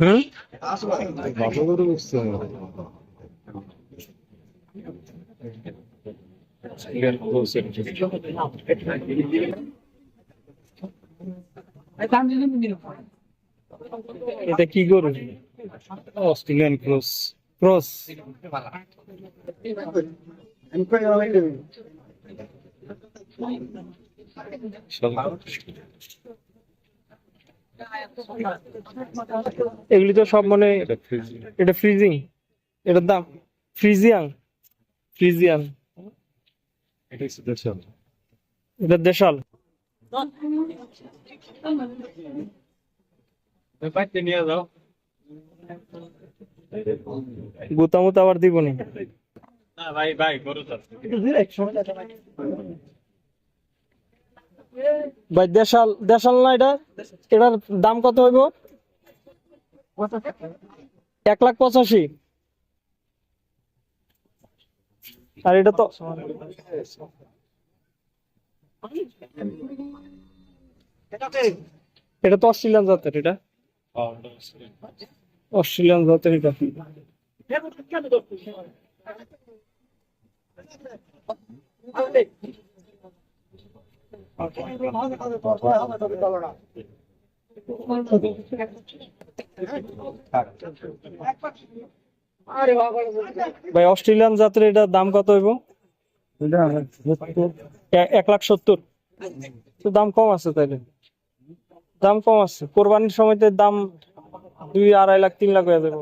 হুম এটা কি গরু? অস্ট্রেলিয়ান ক্রস ক্রস এগুলি তো সব মানে এটা ফ্রিজিং এটার দাম? ফ্রিজিয়াং ফ্রিজিয়ান এটা দেশাল। এটা দেশাল। নিয়ে যাও। আবার দিবনি ভাই ভাই ভাই, দেশাল দেশাল না এটা? এটার দাম কত হইব? এক লাখ পঁচাশি। আর এটা তো এটা তো অস্ট্রেলিয়ান জাতের, এটা? অস্ট্রেলিয়ান জাতের এটা। ভাই অস্ট্রেলিয়ান জাতের এটার দাম কত হইব? এক লাখ সত্তর। তো দাম কম আছে তাইলে। দাম কম আছে। কোরবানির সময় দাম দুই আড়াই লাখ তিন লাখ হয়ে যাবে।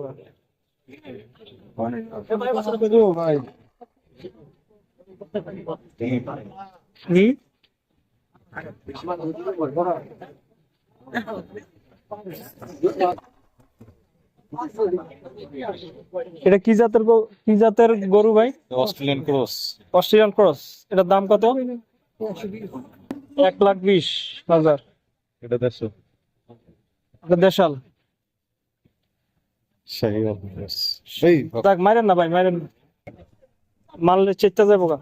হম? এটা কি জাতের কি জাতের গরু ভাই? Australian cross. Australian cross. এটার দাম কত? এক লাখ বিশ হাজার। এটা দেশাল। এটা দেশাল। সেই মারেন না ভাই মারেন। মারলে চেষ্টা যাব গা।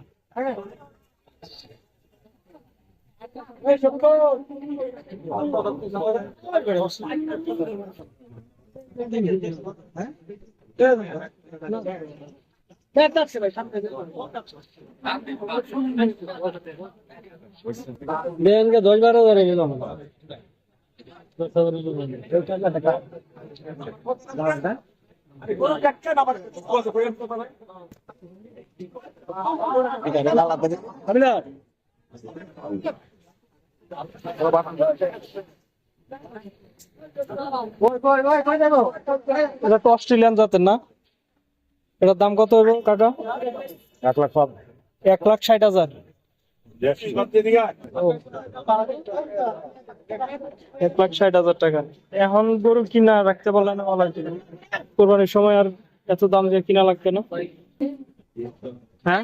ব্যাংকে দশ বারো হাজার এনে দাম এটা তো অস্ট্রেলিয়ান জাতের না? এটার দাম কত হবে কাকা? এক লাখ এক লাখ ষাট হাজার। এক লাখ ষাট হাজার টাকা। এখন গরু কিনা রাখতে পারলে না ভালো কোরবানির সময় আর এত দাম দিয়ে কিনা লাগবে না? হ্যাঁ?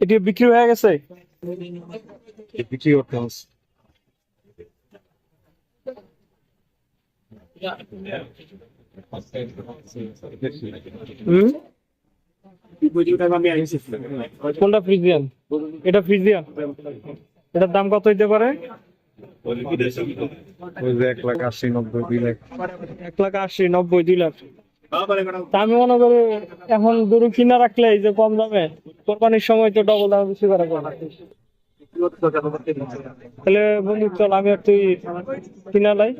এটি বিক্রি হয়ে গেছে? বিক্রি করতে হচ্ছে। হুম? কোনটা ফ্রিজিয়ান? এটা ফ্রিজিয়ান। এটার দাম কত হইতে পারে? এক লাখ আশি নব্বই দুই লাখ। এক লাখ আশি নব্বই দুই লাখ। আমি মনে করি এখন গরু কিনা রাখলে এই যে কম দামে কোরবানির সময় তো ডবল দাম বেশি করা তাহলে বন্ধু, চল, আমি আর তুই কিনা লাই।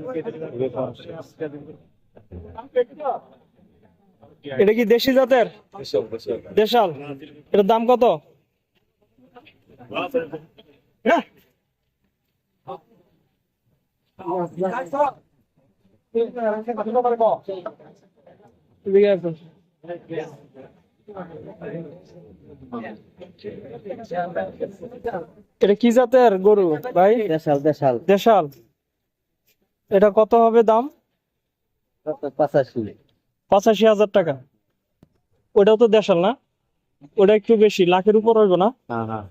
এটা কি দেশি জাতের? দেশাল। এটার দাম কত? হ্যাঁ। এদিকে আসো। এটা কি জাতের গরু ভাই? দেশাল দেশাল। দেশাল। এটা কত হবে দাম? পাঁচাশি। পঁচাশি হাজার টাকা। ওটাও তো দেশাল না? ওটা একটু বেশি লাখের উপর হইব না? হ্যাঁ হ্যাঁ।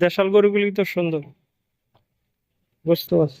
দেশাল গরুগুলি তো সুন্দর। বুঝতে পারছি।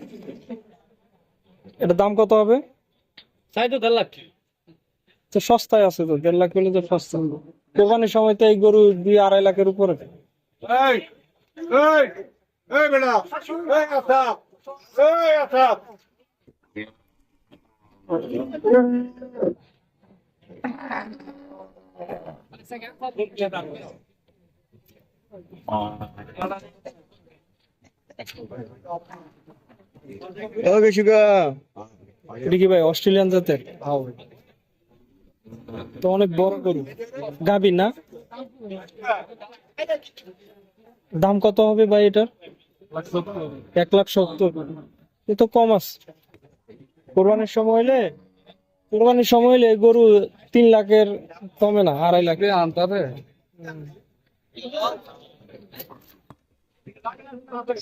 এটা দাম কত হবে? চাই তো দেড় লাখ। তো সস্তায় আছে তো দেড় লাখ হলে তো সস্তা। কোরবানির সময় তো এই গরু দুই আড়াই লাখের উপরে। ওকে সুগা এটা কি ভাই অস্ট্রেলিয়ান জাতের? তো অনেক বড় গরু। গাবি না? দাম কত হবে ভাই এটার? এক লাখ সত্তর। এ তো কম আছে। কোরবানির সময় হলে কোরবানির সময় হলে গরু তিন লাখের কমে না আড়াই লাখ আনতে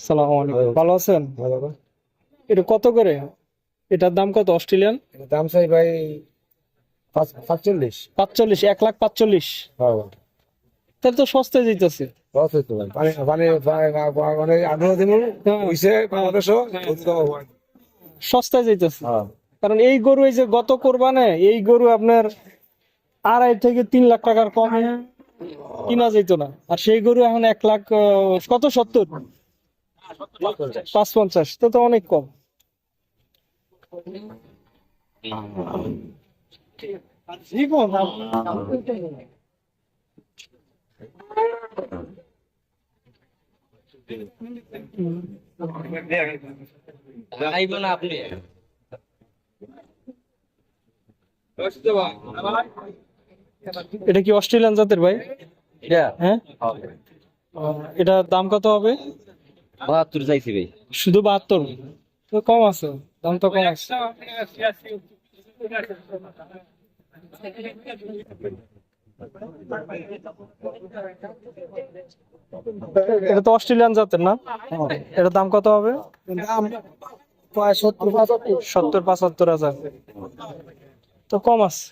সালাম আলাইকুম। ভালো আছেন? এটা কত করে? এটার দাম কত অস্ট্রেলিয়ান? দাম চাই ভাই পাঁচ পাঁচচল্লিশ। পাঁচচল্লিশ এক লাখ পাঁচচল্লিশ। হ্যাঁ। তাহলে তো সস্তায় বাংলাদেশও সস্তায় যাইতেছে হ্যাঁ। কারণ এই গরু এই যে গত কোরবানে এই গরু আপনার আড়াই থেকে তিন লাখ টাকার কম কিনা যেত না। আর সেই গরু এখন এক লাখ কত? সত্তর? পাঁচ পঞ্চাশ তো তো অনেক কম। আপনি এটা কি অস্ট্রেলিয়ান জাতের ভাই? হ্যাঁ? এটা দাম কত হবে? বাহাত্তর চাইছি ভাই। শুধু বাহাত্তর? তো কম আছে। দাম তো কম আছে এটা তো অস্ট্রেলিয়ান জাতের না? এটার দাম কত হবে? দাম প্রায় সত্তর পঁচাত্তর সত্তর পঁচাত্তর হাজার। তো কম আছে।